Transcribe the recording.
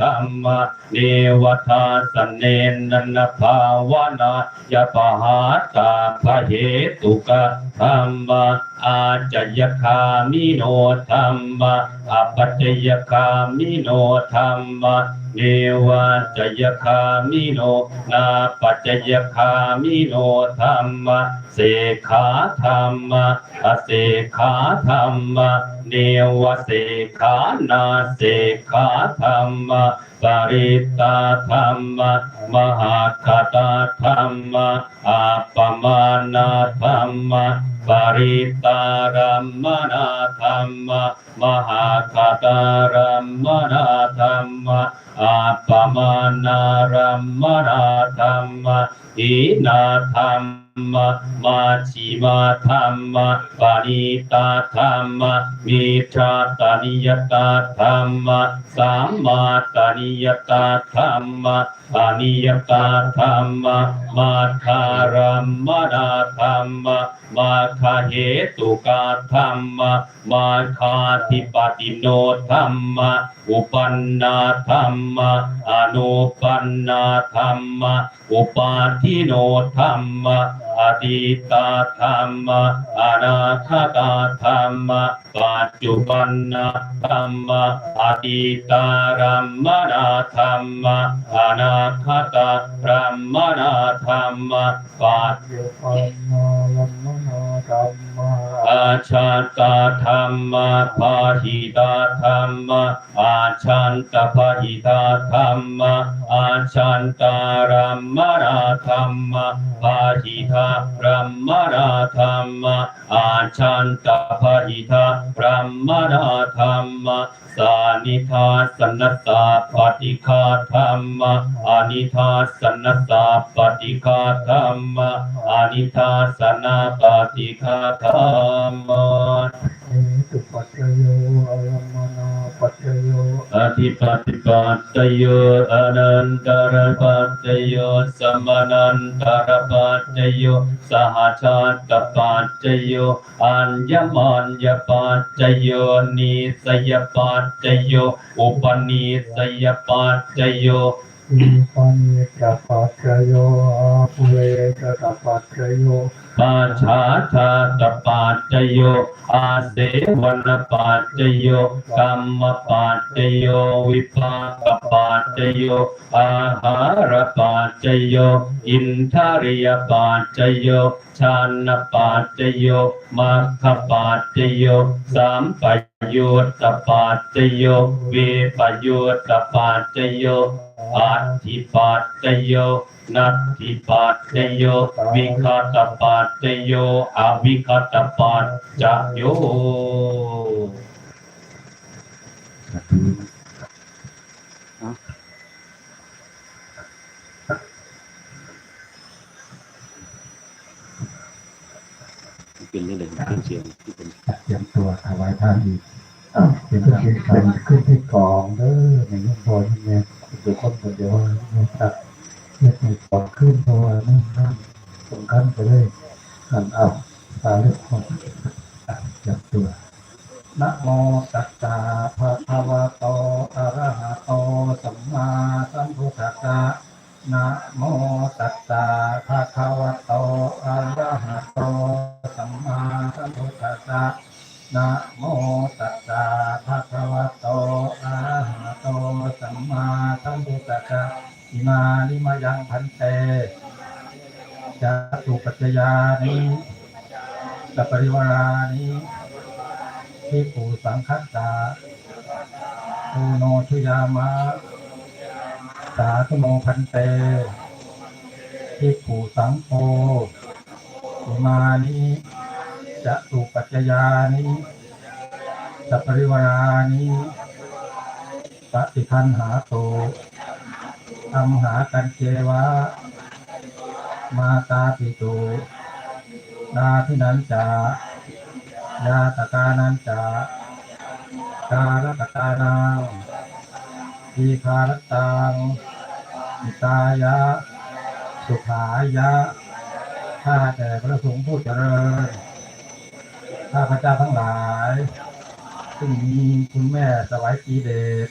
ธรรมะเนวทาสเนนนภาวนายปหาตาภเหตุกะธรรมะอาจยคามิโนธรรมะอปัจจยคามิโนธรรมะ เนวาจยคามิโน นาปัจจยคามิโนธรรมะเสขาธรรมะอเสขาธรรมะเนวเสขานาเสขาธรรมะปริตาธรรมะมหาคตาธรรมะอาปมานาธรรมะปริตารัมมนาธรรมะมหาคตารัมมนาธรรมะอาปมานารัมมนาธรรมอินาธรรมมะมาชิมาธรรมะปานิตาธรรมะมิชาตานิยตาธรรมะสัมมาตานิยตาธรรมะปานิยตาธรรมะมาคารัมมนาธรรมะมาคาเหตุกาธรรมะมาคาธิปติโนธรรมะอุปันนาธรรมะอนุปันนาธรรมะอุปาทิโนธรรมะอดีตาธรรมะอนาคตาธรรมะปัจจุบันนาธรรมะอดีตารัมมนาธรรมะอนาคตารัมมนาธรรมะปัจเดี๋ยวปันนาลัมมนาธรรมะอาชาตาธรรมะพาหิตาธรรมะอาชันตพาหิตาธรรมะอาชันตารัมมนาธรรมะพาหิตาพรัมมนาธรรมะอาชันตพาหิตาพรัมมนาธรรมะสานิทาสนสาปฏิฆาธรรมะอานิทาสนสาปฏิฆาธรรมะอานิทาสนาปฏิฆาธรรมะเอตุปัจโยอลัม ธิปติปัจจโยอนันตรปัจจโยสมนันตรปัจจโยสหชาตปัจจโยอัญญมัญญปัจจโยนิสยปัจจโยอุปนิสยปัจจโย อิปันเนจปัจจโยอาภูเรจตปัจจโยปัจฉาชาตปัจจโยอาเสวนปัจจโยกรรมปัจจโยวิภากปัจจโยอาหารปัจจโยอินทริยปัจจโยชานปัจจโยมัคคปัจจโยสัมปยุตตปัจจโยวิปยุตตปัจจโย อัตถิปัจจโยนัตถิปัจจโยวิคตปัจจโยอวิคตปัจจโยเป็นนี่เลยเป็นเสียงที่เป็นเตรียมตัวถวายทานอีก เป็นขึ้นเป็นขึ้นที่กองเด้อในยุคบอลเนี่ยทุกคนคนเดียวนะครับเนี่ยในกองขึ้นเพราะว่านั่นนั่นสำคัญไปเลยอันเอาตาเลือกคนอะเตรียมตัวนะโมตัสสะภะคะวะโตอะระหะโตสัมมาสัมพุทธัสสะนะโมตัสสะภะคะวะโตอะระหะโตสัมมาสัมพุทธัสสะ นะโมตัสสะภะคะวะโตอะระหะโตสัมมาสัมพุทธัสสะอิมานิมายังพันเตจาตุปัจจยานิสัปริวารานิทิปูสังคัสสะโอโนชุยามะสาธุโมพันเตทิปูสังโฆอุมานิ จะตุปัจจยานิสัปริวรานิปฏิคันหาโตธรรมหากันเจวะ มาตาปิตุนาทินันจายาตกานันจากาลตกานังทีคารตังมิตายะ สุขายะข้าแต่พระสงฆ์ผู้เจริญ ข้าพเจ้าทั้งหลาย ซึ่งมีคุณแม่สวัยปีเดช